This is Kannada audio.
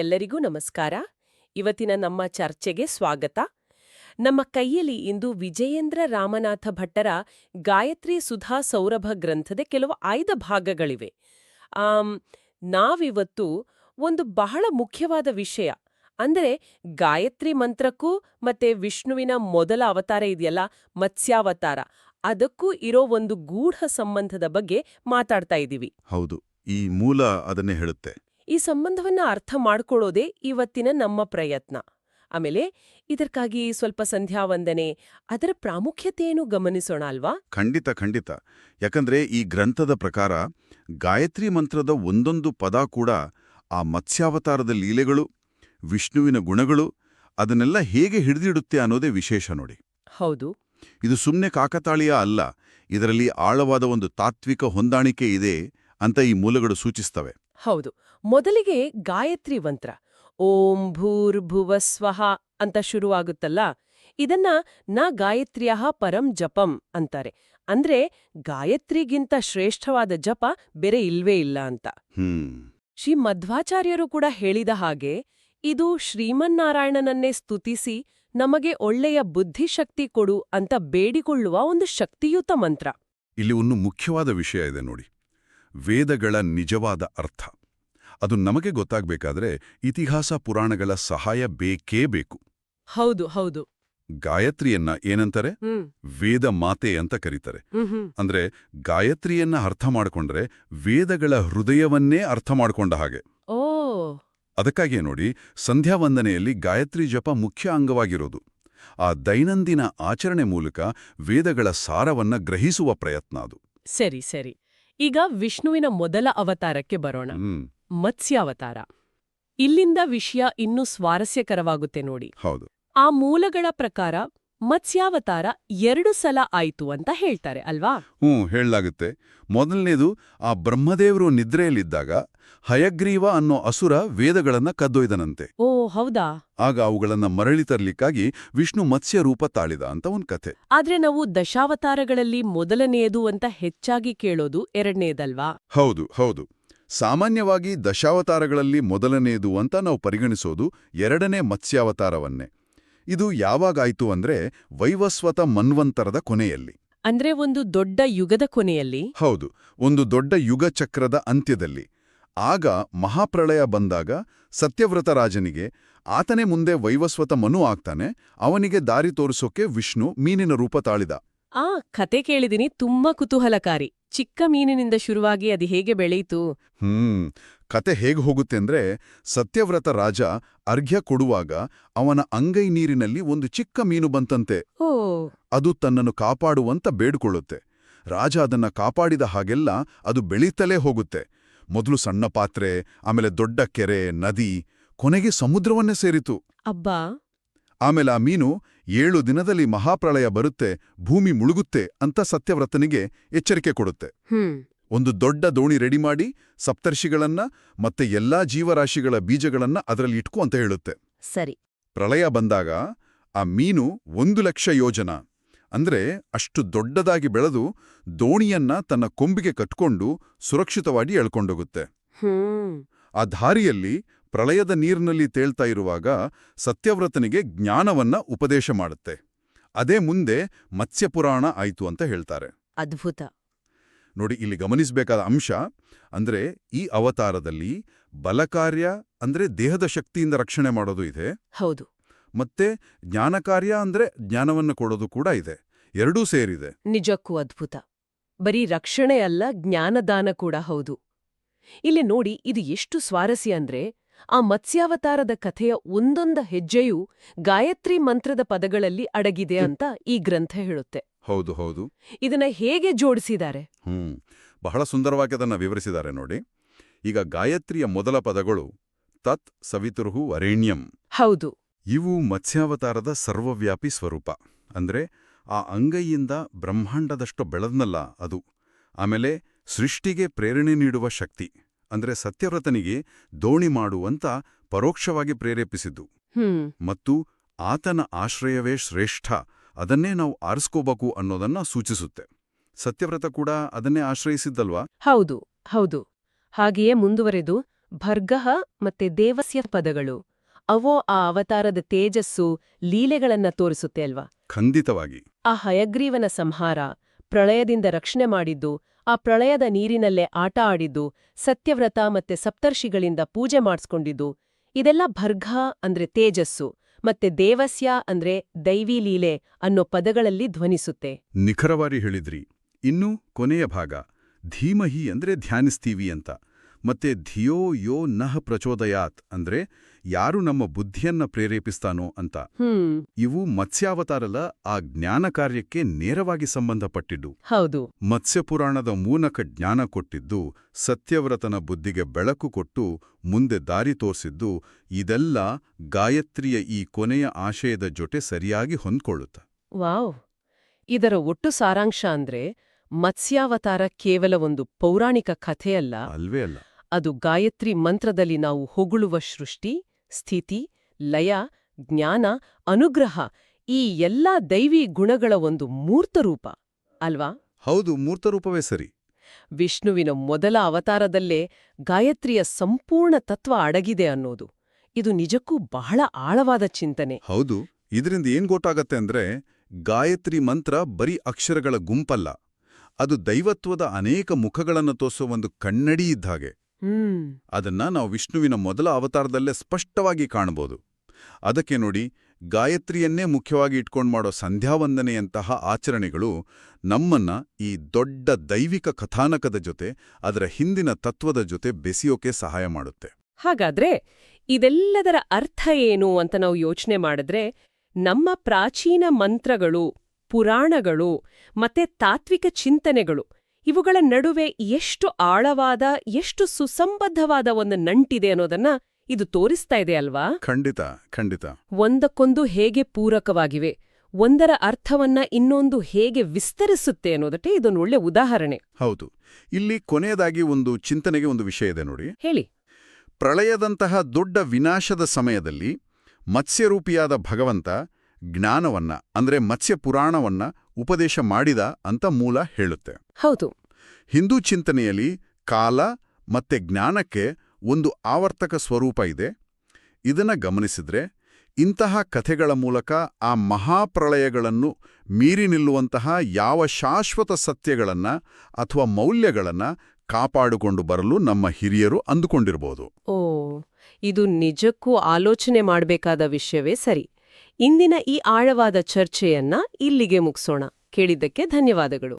ಎಲ್ಲರಿಗೂ ನಮಸ್ಕಾರ. ಇವತ್ತಿನ ನಮ್ಮ ಚರ್ಚೆಗೆ ಸ್ವಾಗತ. ನಮ್ಮ ಕೈಯಲ್ಲಿ ಇಂದು ವಿಜಯೇಂದ್ರ ರಾಮನಾಥ ಭಟ್ಟರ ಗಾಯತ್ರಿ ಸುಧಾ ಸೌರಭ ಗ್ರಂಥದ ಕೆಲವು ಆಯ್ದ ಭಾಗಗಳಿವೆ. ನಾವಿವತ್ತು ಒಂದು ಬಹಳ ಮುಖ್ಯವಾದ ವಿಷಯ. ಅಂದರೆ ಗಾಯತ್ರಿ ಮಂತ್ರಕ್ಕೂ ಮತ್ತೆ ವಿಷ್ಣುವಿನ ಮೊದಲ ಅವತಾರ ಇದೆಯಲ್ಲ, ಮತ್ಸ್ಯಾವತಾರ. ಅದಕ್ಕೂ ಇರೋ ಒಂದು ಗೂಢ ಸಂಬಂಧದ ಬಗ್ಗೆ ಮಾತಾಡ್ತಾ ಇದ್ದೀವಿ ಹೌದು, ಈ ಮೂಲ ಅದನ್ನೇ ಹೇಳುತ್ತೆ. ಈ ಸಂಬಂಧವನ್ನ ಅರ್ಥ ಮಾಡ್ಕೊಳ್ಳೋದೇ ಇವತ್ತಿನ ನಮ್ಮ ಪ್ರಯತ್ನ. ಆಮೇಲೆ ಇದಕ್ಕಾಗಿ ಸ್ವಲ್ಪ ಸಂಧ್ಯಾವಂದನೆ ಅದರ ಪ್ರಾಮುಖ್ಯತೆಯನ್ನು ಗಮನಿಸೋಣ ಅಲ್ವಾ? ಖಂಡಿತ ಖಂಡಿತ. ಯಾಕಂದ್ರೆ ಈ ಗ್ರಂಥದ ಪ್ರಕಾರ ಗಾಯತ್ರಿ ಮಂತ್ರದ ಒಂದೊಂದು ಪದ ಕೂಡ ಆ ಮತ್ಸ್ಯಾವತಾರದ ಲೀಲೆಗಳು ವಿಷ್ಣುವಿನ ಗುಣಗಳು ಅದನ್ನೆಲ್ಲ ಹೇಗೆ ಹಿಡಿದಿಡುತ್ತೆ ಅನ್ನೋದೇ ವಿಶೇಷ ನೋಡಿ. ಹೌದು. ಇದು ಸುಮ್ಮನೆ ಕಾಕತಾಳೀಯ ಅಲ್ಲ ಇದರಲ್ಲಿ ಆಳವಾದ ಒಂದು ತಾತ್ವಿಕ ಹೊಂದಾಣಿಕೆ ಇದೆ ಅಂತ ಈ ಮೂಲಗಳು ಸೂಚಿಸ್ತವೆ. ಹೌದು. ಮೊದಲಿಗೆ ಗಾಯತ್ರಿ ಮಂತ್ರ ಓಂ ಭೂರ್ಭುವ ಸ್ವಹ ಅಂತ ಶುರುವಾಗುತ್ತಲ್ಲ ಇದನ್ನ ನ ಗಾಯತ್ರಿಯ ಪರಂ ಜಪಂ ಅಂತಾರೆ. ಅಂದ್ರೆ ಗಾಯತ್ರಿಗಿಂತ ಶ್ರೇಷ್ಠವಾದ ಜಪ ಬೇರೆ ಇಲ್ವೇ ಇಲ್ಲ ಅಂತ. ಶ್ರೀ ಮಧ್ವಾಚಾರ್ಯರು ಕೂಡ ಹೇಳಿದ ಹಾಗೆ ಇದು ಶ್ರೀಮನ್ನಾರಾಯಣನನ್ನೇ ಸ್ತುತಿಸಿ ನಮಗೆ ಒಳ್ಳೆಯ ಬುದ್ಧಿಶಕ್ತಿ ಕೊಡು ಅಂತ ಬೇಡಿಕೊಳ್ಳುವ ಒಂದು ಶಕ್ತಿಯುತ ಮಂತ್ರ. ಇಲ್ಲಿ ಒಂದು ಮುಖ್ಯವಾದ ವಿಷಯ ಇದೆ ನೋಡಿ. ವೇದಗಳ ನಿಜವಾದ ಅರ್ಥ. ಅದು ನಮಗೆ ಗೊತ್ತಾಗಬೇಕಾದ್ರೆ ಇತಿಹಾಸ ಪುರಾಣಗಳ ಸಹಾಯ ಬೇಕೇ ಬೇಕು. ಹೌದು ಹೌದು. ಗಾಯತ್ರಿಯನ್ನ ಏನಂತಾರೆ? ವೇದ ಮಾತೆ ಅಂತ ಕರೀತಾರೆ. ಅಂದ್ರೆ ಗಾಯತ್ರಿಯನ್ನ ಅರ್ಥ ಮಾಡಿಕೊಂಡ್ರೆ ವೇದಗಳ ಹೃದಯವನ್ನೇ ಅರ್ಥ ಮಾಡಿಕೊಂಡ ಹಾಗೆ. ಓ. ಅದಕ್ಕಾಗಿಯೇ ನೋಡಿ ಸಂಧ್ಯಾವಂದನೆಯಲ್ಲಿ ಗಾಯತ್ರಿ ಜಪ ಮುಖ್ಯ ಅಂಗವಾಗಿರೋದು. ಆ ದೈನಂದಿನ ಆಚರಣೆ ಮೂಲಕ ವೇದಗಳ ಸಾರವನ್ನ ಗ್ರಹಿಸುವ ಪ್ರಯತ್ನ ಅದು. ಸರಿ ಸರಿ. ಈಗ ವಿಷ್ಣುವಿನ ಮೊದಲ ಅವತಾರಕ್ಕೆ ಬರೋಣ. ಮತ್ಸ್ಯಾವತಾರ. ಇಲ್ಲಿಂದ ವಿಷಯ ಇನ್ನೂ ಸ್ವಾರಸ್ಯಕರವಾಗುತ್ತೆ ನೋಡಿ. ಹೌದು. ಆ ಮೂಲಗಳ ಪ್ರಕಾರ ಮತ್ಸ್ಯಾವತಾರ ಎರಡು ಸಲ ಆಯಿತು ಅಂತ ಹೇಳ್ತಾರೆ ಅಲ್ವಾ? ಹ್ಞೂ ಹೇಳಲಾಗುತ್ತೆ. ಮೊದಲನೇದು ಆ ಬ್ರಹ್ಮದೇವರು ನಿದ್ರೆಯಲ್ಲಿದ್ದಾಗ ಹಯಗ್ರೀವ ಅನ್ನೋ ಅಸುರ ವೇದಗಳನ್ನ ಕದ್ದೊಯ್ದನಂತೆ. ಓ ಹೌದಾ? ಆಗ ಅವುಗಳನ್ನ ಮರಳಿ ತರ್ಲಿಕ್ಕಾಗಿ ವಿಷ್ಣು ಮತ್ಸ್ಯ ರೂಪ ತಾಳಿದ ಅಂತ ಒಂದು ಕಥೆ. ಆದ್ರೆ ನಾವು ದಶಾವತಾರಗಳಲ್ಲಿ ಮೊದಲನೆಯದು ಅಂತ ಹೆಚ್ಚಾಗಿ ಕೇಳೋದು ಎರಡನೇದಲ್ವಾ? ಹೌದು ಹೌದು. ಸಾಮಾನ್ಯವಾಗಿ ದಶಾವತಾರಗಳಲ್ಲಿ ಮೊದಲನೆಯದು ಅಂತ ನಾವು ಪರಿಗಣಿಸೋದು ಎರಡನೇ ಮತ್ಸ್ಯಾವತಾರವನ್ನೇ. ಇದು ಯಾವಾಗಾಯ್ತು ಅಂದ್ರೆ ವೈವಸ್ವತ ಮನ್ವಂತರದ ಕೊನೆಯಲ್ಲಿ. ಅಂದ್ರೆ ಒಂದು ದೊಡ್ಡ ಯುಗದ ಕೊನೆಯಲ್ಲಿ? ಹೌದು ಒಂದು ದೊಡ್ಡ ಯುಗ ಚಕ್ರದ ಅಂತ್ಯದಲ್ಲಿ. ಆಗ ಮಹಾಪ್ರಳಯ ಬಂದಾಗ ಸತ್ಯವ್ರತ ರಾಜನಿಗೆ ಆತನೇ ಮುಂದೆ ವೈವಸ್ವತ ಮನು ಆಗ್ತಾನೆ ಅವನಿಗೆ ದಾರಿ ತೋರಿಸೋಕೆ ವಿಷ್ಣು ಮೀನಿನ ರೂಪ ತಾಳಿದ. ಆ ಕತೆ ಕೇಳಿದಿನಿ ತುಂಬಾ ಕುತೂಹಲಕಾರಿ. ಚಿಕ್ಕ ಮೀನಿನಿಂದ ಶುರುವಾಗಿ ಅದು ಹೇಗೆ ಬೆಳೆಯಿತು ಹ್ಮ್. ಕತೆ ಹೇಗೆ ಹೋಗುತ್ತೆ ಅಂದ್ರೆ ಸತ್ಯವ್ರತ ರಾಜ ಅರ್ಘ್ಯ ಕೊಡುವಾಗ ಅವನ ಅಂಗೈ ನೀರಿನಲ್ಲಿ ಒಂದು ಚಿಕ್ಕ ಮೀನು ಬಂತಂತೆ. ಓ. ಅದು ತನ್ನನ್ನು ಕಾಪಾಡುವಂತ ಬೇಡ್ಕೊಳ್ಳುತ್ತೆ. ರಾಜ ಅದನ್ನ ಕಾಪಾಡಿದ ಹಾಗೆಲ್ಲ ಅದು ಬೆಳೀತಲೇ ಹೋಗುತ್ತೆ. ಮೊದಲು ಸಣ್ಣ ಪಾತ್ರೆ ಆಮೇಲೆ ದೊಡ್ಡ ಕೆರೆ ನದಿ ಕೊನೆಗೆ ಸಮುದ್ರವನ್ನೇ ಸೇರಿತು. ಅಬ್ಬಾ. ಆಮೇಲೆ ಆ ಮೀನು ಏಳು ದಿನದಲ್ಲಿ ಮಹಾಪ್ರಳಯ ಬರುತ್ತೆ ಭೂಮಿ ಮುಳುಗುತ್ತೆ ಅಂತ ಸತ್ಯವ್ರತನಿಗೆ ಎಚ್ಚರಿಕೆ ಕೊಡುತ್ತೆ. ಒಂದು ದೊಡ್ಡ ದೋಣಿ ರೆಡಿ ಮಾಡಿ ಸಪ್ತರ್ಷಿಗಳನ್ನ ಮತ್ತೆ ಎಲ್ಲಾ ಜೀವರಾಶಿಗಳ ಬೀಜಗಳನ್ನ ಅದರಲ್ಲಿ ಇಟ್ಕು ಅಂತ ಹೇಳುತ್ತೆ. ಸರಿ. ಪ್ರಳಯ ಬಂದಾಗ ಆ ಮೀನು ಒಂದು ಲಕ್ಷ ಯೋಜನ. ಅಂದ್ರೆ ಅಷ್ಟು ದೊಡ್ಡದಾಗಿ ಬೆಳೆದು ದೋಣಿಯನ್ನ ತನ್ನ ಕೊಂಬಿಗೆ ಕಟ್ಕೊಂಡು ಸುರಕ್ಷಿತವಾಗಿ ಎಳ್ಕೊಂಡೋಗುತ್ತೆ. ಆ ದಾರಿಯಲ್ಲಿ ಪ್ರಳಯದ ನೀರಿನಲ್ಲಿ ತೇಳ್ತಾ ಇರುವಾಗ ಸತ್ಯವ್ರತನಿಗೆ ಜ್ಞಾನವನ್ನ ಉಪದೇಶ ಮಾಡುತ್ತೆ. ಅದೇ ಮುಂದೆ ಮತ್ಸ್ಯಪುರಾಣ ಆಯ್ತು ಅಂತ ಹೇಳ್ತಾರೆ. ಅದ್ಭುತ. ನೋಡಿ ಇಲ್ಲಿ ಗಮನಿಸಬೇಕಾದ ಅಂಶ ಅಂದ್ರೆ ಈ ಅವತಾರದಲ್ಲಿ ಬಲಕಾರ್ಯ ಅಂದ್ರೆ ದೇಹದ ಶಕ್ತಿಯಿಂದ ರಕ್ಷಣೆ ಮಾಡೋದು ಇದೆ. ಹೌದು. ಮತ್ತೆ ಜ್ಞಾನಕಾರ್ಯ ಅಂದ್ರೆ ಜ್ಞಾನವನ್ನು ಕೊಡೋದು ಕೂಡ ಇದೆ. ಎರಡೂ ಸೇರಿದೆ. ನಿಜಕ್ಕೂ ಅದ್ಭುತ. ಬರೀ ರಕ್ಷಣೆ ಅಲ್ಲ ಜ್ಞಾನದಾನ ಕೂಡ ಹೌದು. ಇಲ್ಲಿ ನೋಡಿ ಇದು ಎಷ್ಟು ಸ್ವಾರಸ್ಯ ಅಂದ್ರೆ ಆ ಮತ್ಸ್ಯಾವತಾರದ ಕಥೆಯ ಒಂದೊಂದ ಹೆಜ್ಜೆಯೂ ಗಾಯತ್ರಿ ಮಂತ್ರದ ಪದಗಳಲ್ಲಿ ಅಡಗಿದೆ ಅಂತ ಈ ಗ್ರಂಥ ಹೇಳುತ್ತೆ. ಹೌದು ಹೌದು. ಇದನ್ನ ಹೇಗೆ ಜೋಡಿಸಿದ್ದಾರೆ? ಹ್ಮ್ ಬಹಳ ಸುಂದರವಾಗಿ ಅದನ್ನ ವಿವರಿಸಿದ್ದಾರೆ ನೋಡಿ. ಈಗ ಗಾಯತ್ರಿಯ ಮೊದಲ ಪದಗಳು ತತ್ ಸವಿತುರ್ಹು ವರೇಣ್ಯಂ ಹೌದು. ಇವು ಮತ್ಸ್ಯಾವತಾರದ ಸರ್ವವ್ಯಾಪಿ ಸ್ವರೂಪ. ಅಂದ್ರೆ ಆ ಅಂಗೈಯಿಂದ ಬ್ರಹ್ಮಾಂಡದಷ್ಟು ಬೆಳೆದ್ನಲ್ಲ ಅದು. ಆಮೇಲೆ ಸೃಷ್ಟಿಗೆ ಪ್ರೇರಣೆ ನೀಡುವ ಶಕ್ತಿ. ಅಂದ್ರೆ ಸತ್ಯವ್ರತನಿಗೆ ದೋಣಿ ಮಾಡುವಂತ ಪರೋಕ್ಷವಾಗಿ ಪ್ರೇರೇಪಿಸಿದ್ದು. ಹ್ಮ್. ಮತ್ತು ಆತನ ಆಶ್ರಯವೇ ಶ್ರೇಷ್ಠ ಅದನ್ನೇ ನಾವು ಆರಿಸ್ಕೋಬೇಕು ಅನ್ನೋದನ್ನ ಸೂಚಿಸುತ್ತೆ. ಸತ್ಯವ್ರತ ಕೂಡ ಅದನ್ನೇ ಆಶ್ರಯಿಸಿದ್ದಲ್ವಾ? ಹೌದು ಹೌದು. ಹಾಗೆಯೇ ಮುಂದುವರೆದು ಭರ್ಗಃ ಮತ್ತೆ ದೇವಸ್ಯ ಪದಗಳು ಅವೋ ಆ ಅವತಾರದ ತೇಜಸ್ಸು ಲೀಲೆಗಳನ್ನ ತೋರಿಸುತ್ತೆ ಅಲ್ವಾ? ಖಂಡಿತವಾಗಿ. ಆ ಹಯಗ್ರೀವನ ಸಂಹಾರ ಪ್ರಳಯದಿಂದ ರಕ್ಷಣೆ ಮಾಡಿದ್ದು ಆ ಪ್ರಳಯದ ನೀರಿನಲ್ಲೇ ಆಟ ಆಡಿದ್ದು, ಸತ್ಯವ್ರತ ಮತ್ತೆ ಸಪ್ತರ್ಷಿಗಳಿಂದ ಪೂಜೆ ಮಾಡಿಸ್ಕೊಂಡಿದ್ದು. ಇದೆಲ್ಲ ಭರ್ಘ ಅಂದ್ರೆ ತೇಜಸ್ಸು, ಮತ್ತೆ ದೇವಸ್ಯ ಅಂದ್ರೆ ದೈವಿ ಲೀಲೆ ಅನ್ನೋ ಪದಗಳಲ್ಲಿ ಧ್ವನಿಸುತ್ತೆ. ನಿಖರವಾಗಿ ಹೇಳಿದ್ರಿ. ಇನ್ನು ಕೊನೆಯ ಭಾಗ. ಧೀಮಹಿ ಅಂದ್ರೆ ಧ್ಯಾನಿಸ್ತೀವಿ ಅಂತ. ಮತ್ತೆ ಧಿಯೋ ಯೋ ನಃ ಪ್ರಚೋದಯಾತ್ ಅಂದ್ರೆ ಯಾರು ನಮ್ಮ ಬುದ್ಧಿಯನ್ನ ಪ್ರೇರೇಪಿಸ್ತಾನೋ ಅಂತ. ಇವು ಮತ್ಸ್ಯಾವತಾರಲ ಆ ಜ್ಞಾನ ಕಾರ್ಯಕ್ಕೆ ನೇರವಾಗಿ ಸಂಬಂಧಪಟ್ಟಿದ್ದು. ಹೌದು. ಮತ್ಸ್ಯಪುರಾಣದ ಮೂಲಕ ಜ್ಞಾನ ಕೊಟ್ಟಿದ್ದು ಸತ್ಯವ್ರತನ ಬುದ್ಧಿಗೆ ಬೆಳಕು ಕೊಟ್ಟು ಮುಂದೆ ದಾರಿ ತೋರಿಸಿದ್ದು ಇದೆಲ್ಲ ಗಾಯತ್ರಿಯ ಈ ಕೊನೆಯ ಆಶಯದ ಜೊತೆ ಸರಿಯಾಗಿ ಹೊಂದ್ಕೊಳ್ಳುತ್ತ. ವಾವ್. ಇದರ ಒಟ್ಟು ಸಾರಾಂಶ ಅಂದ್ರೆ ಮತ್ಸ್ಯಾವತಾರ ಕೇವಲ ಒಂದು ಪೌರಾಣಿಕ ಕಥೆಯಲ್ಲ. ಅಲ್ವೇ ಅಲ್ಲ. ಅದು ಗಾಯತ್ರಿ ಮಂತ್ರದಲ್ಲಿ ನಾವು ಹೊಗಳುವ ಸೃಷ್ಟಿ ಸ್ಥಿತಿ ಲಯ ಜ್ಞಾನ ಅನುಗ್ರಹ ಈ ಎಲ್ಲಾ ದೈವಿ ಗುಣಗಳ ಒಂದು ಮೂರ್ತರೂಪ ಅಲ್ವಾ? ಹೌದು ಮೂರ್ತರೂಪವೇ ಸರಿ. ವಿಷ್ಣುವಿನ ಮೊದಲ ಅವತಾರದಲ್ಲೇ ಗಾಯತ್ರಿಯ ಸಂಪೂರ್ಣ ತತ್ವ ಅಡಗಿದೆ ಅನ್ನೋದು. ಇದು ನಿಜಕ್ಕೂ ಬಹಳ ಆಳವಾದ ಚಿಂತನೆ. ಹೌದು ಇದರಿಂದ ಏನ್ ಗೊತ್ತಾಗತ್ತೆ ಅಂದ್ರೆ ಗಾಯತ್ರಿ ಮಂತ್ರ ಬರೀ ಅಕ್ಷರಗಳ ಗುಂಪಲ್ಲ. ಅದು ದೈವತ್ವದ ಅನೇಕ ಮುಖಗಳನ್ನು ತೋರಿಸುವ ಒಂದು ಕನ್ನಡಿ ಇದ್ದ ಹಾಗೆ. ಹ್ಮ್ ಅದನ್ನ ನಾವು ವಿಷ್ಣುವಿನ ಮೊದಲ ಅವತಾರದಲ್ಲೇ ಸ್ಪಷ್ಟವಾಗಿ ಕಾಣಬಹುದು ಅದಕ್ಕೆ ನೋಡಿ ಗಾಯತ್ರಿಯನ್ನೇ ಮುಖ್ಯವಾಗಿ ಇಟ್ಕೊಂಡು ಮಾಡೋ ಸಂಧ್ಯಾವಂದನೆಯಂತಹ ಆಚರಣೆಗಳು ನಮ್ಮನ್ನ ಈ ದೊಡ್ಡ ದೈವಿಕ ಕಥಾನಕದ ಜೊತೆ ಅದರ ಹಿಂದಿನ ತತ್ವದ ಜೊತೆ ಬೆಸೆಯೋಕೆ ಸಹಾಯ ಮಾಡುತ್ತೆ. ಹಾಗಾದ್ರೆ ಇದೆಲ್ಲದರ ಅರ್ಥ ಏನು ಅಂತ ನಾವು ಯೋಚನೆ ಮಾಡಿದ್ರೆ ನಮ್ಮ ಪ್ರಾಚೀನ ಮಂತ್ರಗಳು ಪುರಾಣಗಳು ಮತ್ತೆ ತಾತ್ವಿಕ ಚಿಂತನೆಗಳು ಇವುಗಳ ನಡುವೆ ಎಷ್ಟು ಆಳವಾದ ಎಷ್ಟು ಸುಸಂಬದ್ಧವಾದ ಒಂದು ನಂಟಿದೆ ಅನ್ನೋದನ್ನ ಇದು ತೋರಿಸ್ತಾ ಇದೆ ಅಲ್ವಾ? ಖಂಡಿತ ಖಂಡಿತ. ಒಂದಕ್ಕೊಂದು ಹೇಗೆ ಪೂರಕವಾಗಿವೆ ಒಂದರ ಅರ್ಥವನ್ನ ಇನ್ನೊಂದು ಹೇಗೆ ವಿಸ್ತರಿಸುತ್ತೆ ಅನ್ನೋದಕ್ಕೆ ಇದೊಂದು ಒಳ್ಳೆ ಉದಾಹರಣೆ. ಹೌದು. ಇಲ್ಲಿ ಕೊನೆಯದಾಗಿ ಒಂದು ಚಿಂತನೆಗೆ ಒಂದು ವಿಷಯ ಇದೆ ನೋಡಿ. ಹೇಳಿ. ಪ್ರಳಯದಂತಹ ದೊಡ್ಡ ವಿನಾಶದ ಸಮಯದಲ್ಲಿ ಮತ್ಸ್ಯರೂಪಿಯಾದ ಭಗವಂತ ಜ್ಞಾನವನ್ನ ಅಂದ್ರೆ ಮತ್ಸ್ಯ ಪುರಾಣವನ್ನ ಉಪದೇಶ ಮಾಡಿದ ಅಂತ ಮೂಲ ಹೇಳುತ್ತೆ. ಹೌದು. ಹಿಂದೂ ಚಿಂತನೆಯಲ್ಲಿ ಕಾಲ ಮತ್ತೆ ಜ್ಞಾನಕ್ಕೆ ಒಂದು ಆವರ್ತಕ ಸ್ವರೂಪ ಇದೆ. ಇದನ್ನ ಗಮನಿಸಿದ್ರೆ ಇಂತಹ ಕಥೆಗಳ ಮೂಲಕ ಆ ಮಹಾಪ್ರಳಯಗಳನ್ನು ಮೀರಿ ನಿಲ್ಲುವಂತಹ ಯಾವ ಶಾಶ್ವತ ಸತ್ಯಗಳನ್ನು ಅಥವಾ ಮೌಲ್ಯಗಳನ್ನು ಕಾಪಾಡಿಕೊಂಡು ಬರಲು ನಮ್ಮ ಹಿರಿಯರು ಅಂದುಕೊಂಡಿರಬಹುದು ಓ ಇದು ನಿಜಕ್ಕೂ ಆಲೋಚನೆ ಮಾಡಬೇಕಾದ ವಿಷಯವೇ ಸರಿ. ಇಂದಿನ ಈ ಆಳವಾದ ಚರ್ಚೆಯನ್ನ ಇಲ್ಲಿಗೆ ಮುಗಿಸೋಣ. ಕೇಳಿದ್ದಕ್ಕೆ ಧನ್ಯವಾದಗಳು.